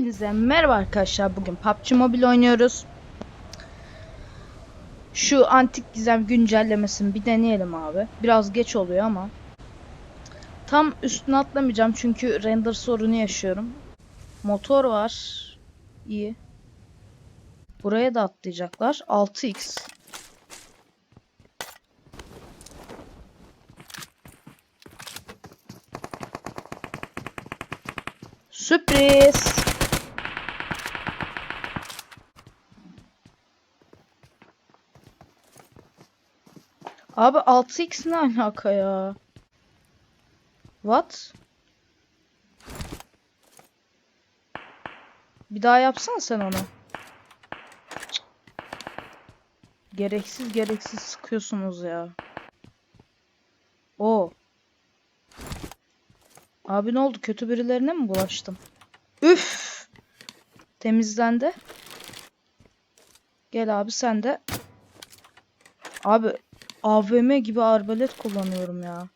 Hepinize merhaba arkadaşlar. Bugün PUBG Mobile oynuyoruz. Şu antik gizem güncellemesini bir deneyelim abi. Biraz geç oluyor ama. Tam üstüne atlamayacağım çünkü render sorunu yaşıyorum. Motor var. İyi. Buraya da atlayacaklar. 6x. Sürpriz. Abi 6x ne alaka ya? What? Bir daha yapsana sen onu. Gereksiz gereksiz sıkıyorsunuz ya. O. Abi ne oldu? Kötü birilerine mi bulaştım? Üf! Temizlendi. Gel abi sen de. Abi AVM gibi arbalet kullanıyorum ya.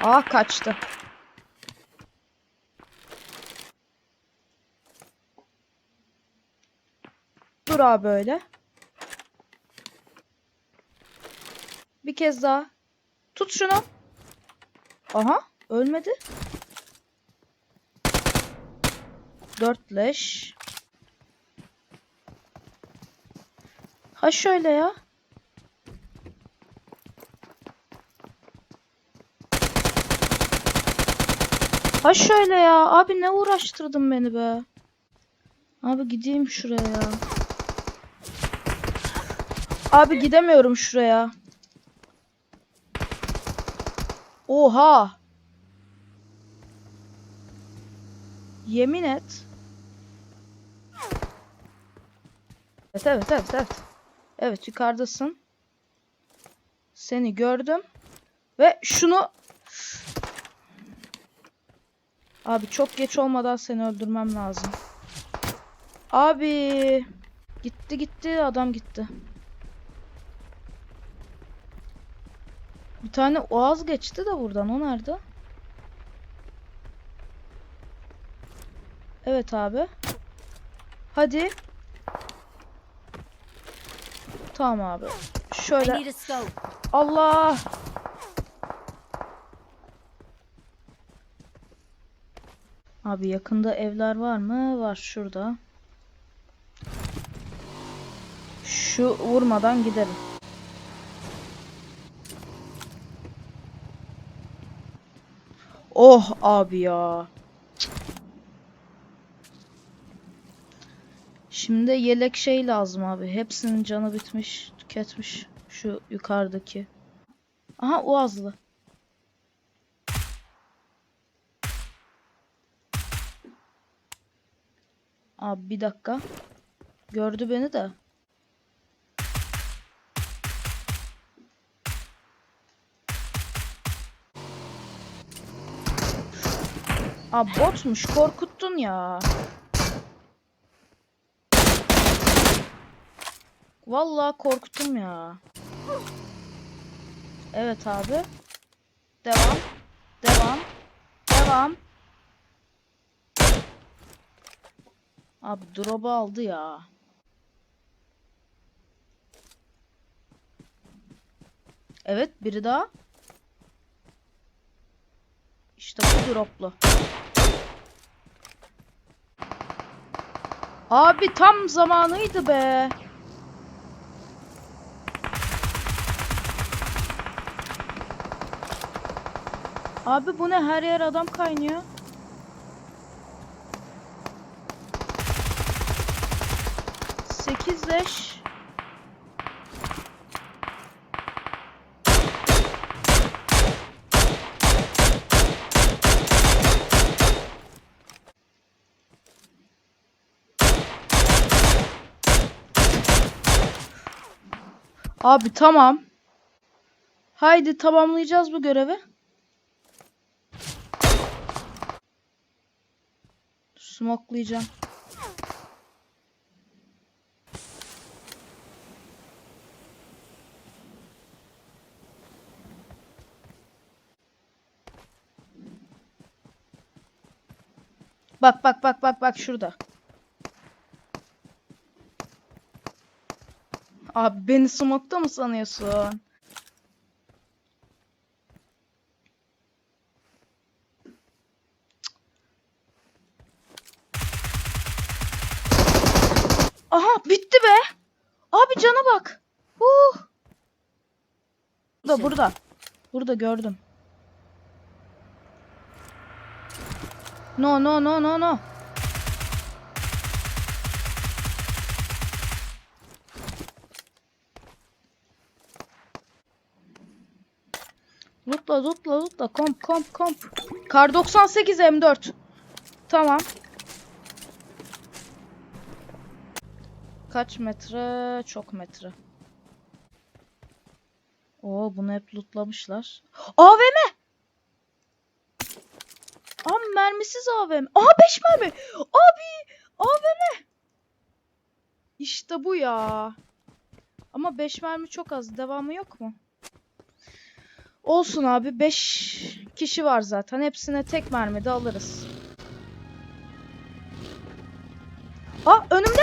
Aa kaçtı. Dur abi öyle. Bir kez daha. Tut şunu. Aha ölmedi. Dört leş. Ha şöyle ya. Ha şöyle ya. Abi ne uğraştırdın beni be. Abi gideyim şuraya ya. Abi gidemiyorum şuraya. Oha. Yemin et. Evet evet evet evet. Evet yukarıdasın. Seni gördüm. Ve şunu Abi çok geç olmadan seni öldürmem lazım. Abi gitti gitti adam gitti. Bir tane oğaz geçti de buradan o nerede? Evet abi. Hadi. Tamam abi. Şöyle. Allah. Abi yakında evler var mı? Var şurada. Şu vurmadan gidelim. Oh abi ya. Şimdi yelek şey lazım abi. Hepsinin canı bitmiş, tüketmiş. Şu yukarıdaki. Aha Uazlı. Abi bir dakika. Gördü beni de. Abi botmuş korkuttun ya. Vallahi korkuttum ya. Evet abi. Devam. Devam. Devam. Abi drop'u aldı ya. Evet biri daha. İşte bu droplu. Abi tam zamanıydı be. Abi bu ne her yer adam kaynıyor. Sekiz leş. Abi tamam. Haydi tamamlayacağız bu görevi. Smoklayacağım. Bak bak bak bak bak şurada. Abi beni smokta mı sanıyorsun? Aha bitti be. Abi cana bak. Huh. Burada burada. Burada gördüm. No no no no no. Lootla lootla lootla komp komp komp. Kar 98 M4. Tamam. Kaç metre? Çok metre. Oo bunu hep lootlamışlar. AVM! Abi mermisiz AVM. Aha 5 mermi. Abi AVM. İşte bu ya. Ama 5 mermi çok az. Devamı yok mu? Olsun abi. 5 kişi var zaten. Hepsine tek mermide alırız. Aa önümde.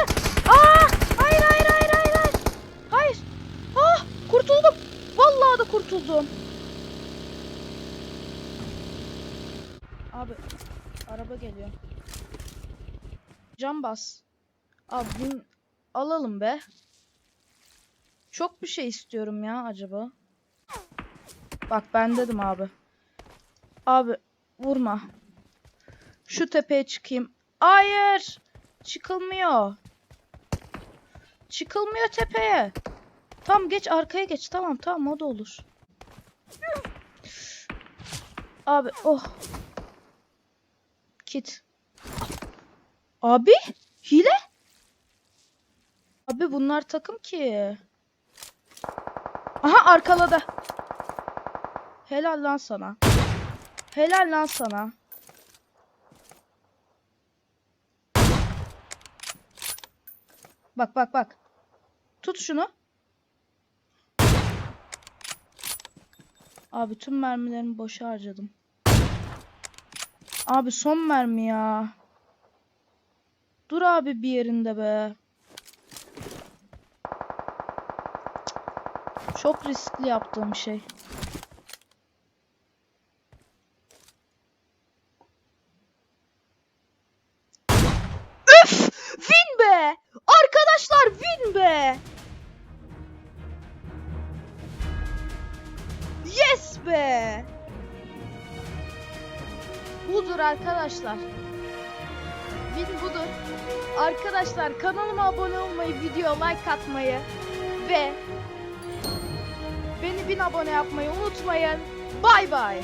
Aa! Hayır hayır hayır hayır hayır. Hayır. Ah kurtuldum. Vallahi da kurtuldum. Abi araba geliyor. Cam bas. Abi alalım be. Çok bir şey istiyorum ya acaba. Bak ben dedim abi. Abi vurma. Şu tepeye çıkayım. Hayır. Çıkılmıyor. Çıkılmıyor tepeye. Tamam geç arkaya geç. Tamam tamam o da olur. Abi oh. Kit. Abi hile? Abi bunlar takım ki. Aha arkaladı. Helal lan sana. Helal lan sana. Bak bak bak. Tut şunu. Abi tüm mermilerimi boşa harcadım. Abi son mermi ya. Dur abi bir yerinde be. Çok riskli yaptığım şey. Budur arkadaşlar. Win budur. Arkadaşlar kanalıma abone olmayı, video like atmayı ve beni bin abone yapmayı unutmayın. Bay bay.